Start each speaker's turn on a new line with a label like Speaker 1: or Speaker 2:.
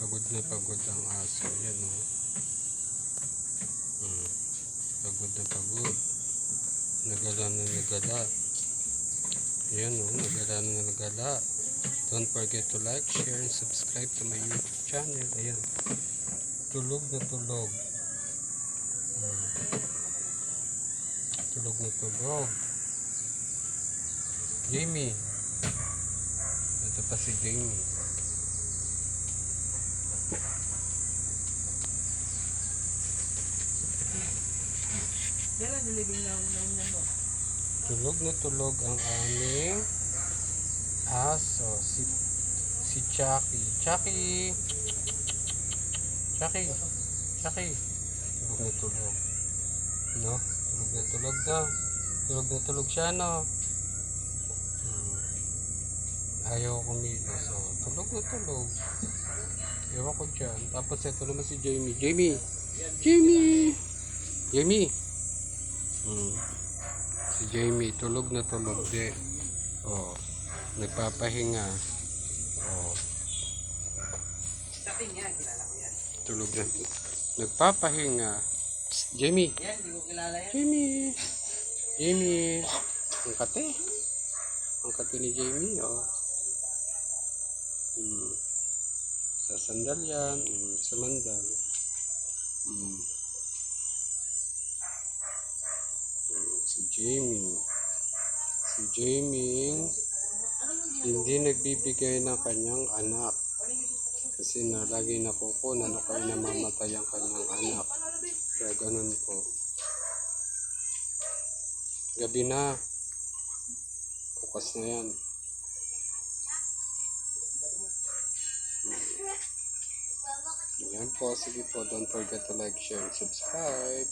Speaker 1: Pagod na pagod ang aso. Yan o. Hmm. Pagod na pagod. Nagala na nagala. Yan o. Nagala na nagala. Don't forget to like, share, and subscribe to my YouTube channel. Ayan. Tulog na tulog. Hmm. Tulog na tulog. Jamie. Ito pa si Jamie.
Speaker 2: Kailan nilibing na na mo?
Speaker 1: Tulog na tulog ang aming aso. Si, si Chucky. Chucky! Chucky! Chucky! Tulog na tulog. No? Tulog na tulog na. Tulog na tulog siya, no? Hmm. Ayaw kumilos. So, tulog na tulog. Ewan ko dyan. Tapos ito naman si Jamie. Jamie! Jamie! Jamie! Hmm. Si Jamie, tulog na tulog di. Oh, nagpapahinga. Oh,
Speaker 2: Taping yan, kilala ko yan.
Speaker 1: tulog na. Nagpapahinga. Psst, Jamie,
Speaker 2: Yan, hindi ko kilala yan.
Speaker 1: Jamie. Jamie. Ang kate. Ang kate ni Jamie, oh. Hmm. Sa sandal yan. Hmm. Sa mandal. Hmm. Si Jamie. Si Jamie hindi nagbibigay ng kanyang anak. Kasi na lagi nakukunan o kaya namamatay ang kanyang anak. Kaya ganun po. Gabi na. Bukas na yan. Yan po. Sige po. Don't forget to like, share, and subscribe.